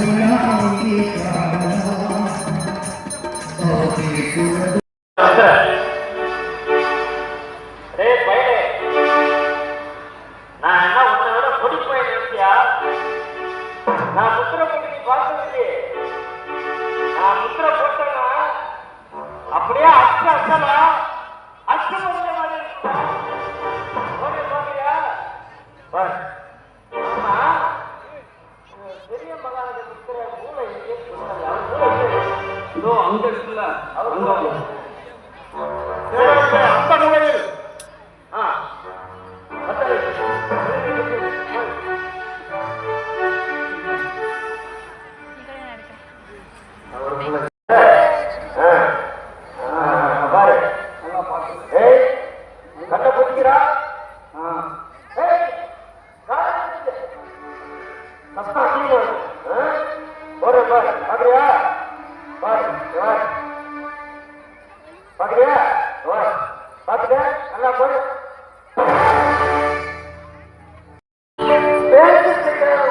Thank you. Bora, bora, abre a. Bora, bora. பாத்துக்க நல்லா போடு. பேச்சு தெரியாத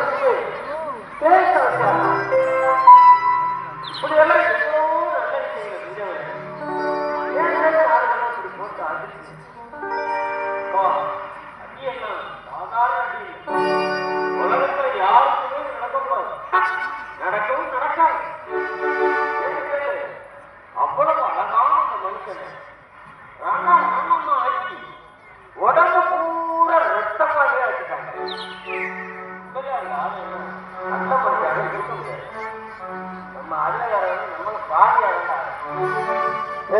உடம்பு பூரா ரத்தமாகவே ஆக்கிட்டாங்க உண்மையா அந்த ஆளு இருக்க? முடியாது நம்ம அண்ணகாரங்க நம்மளை பாதி பார்த்துட்டு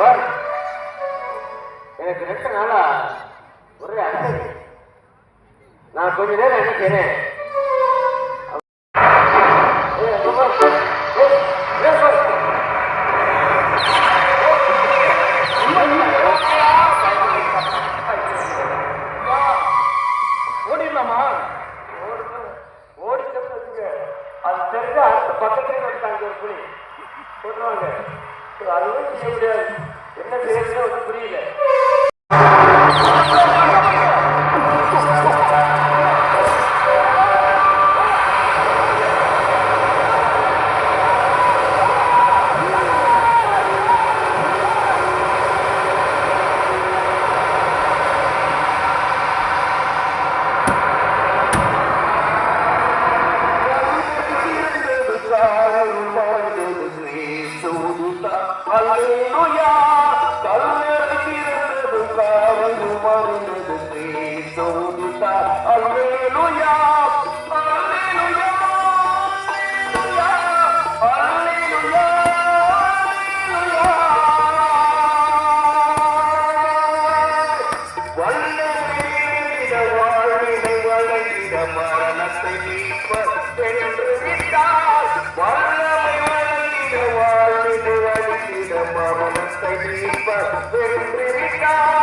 சார், எனக்கு ரெண்டு நாளா ஒரே அசதி நான் கொஞ்ச நேரம் என்ன வச்சுக்க அது தெரிஞ்ச அடுத்த பக்கத்துலேயே வந்துட்டாங்க ஒரு புலி. போட்டுருவாங்க அதுவும் செய்ய முடியாது. என்ன செய்யறதுன்னு ஒன்றும் புரியல மரணத்தை மீட்பர் என்று விட்டார் வல்லமை வழங்கிட வாழ்விட வழங்கிட மரணத்தை மீட்பர் என்று விட்டார்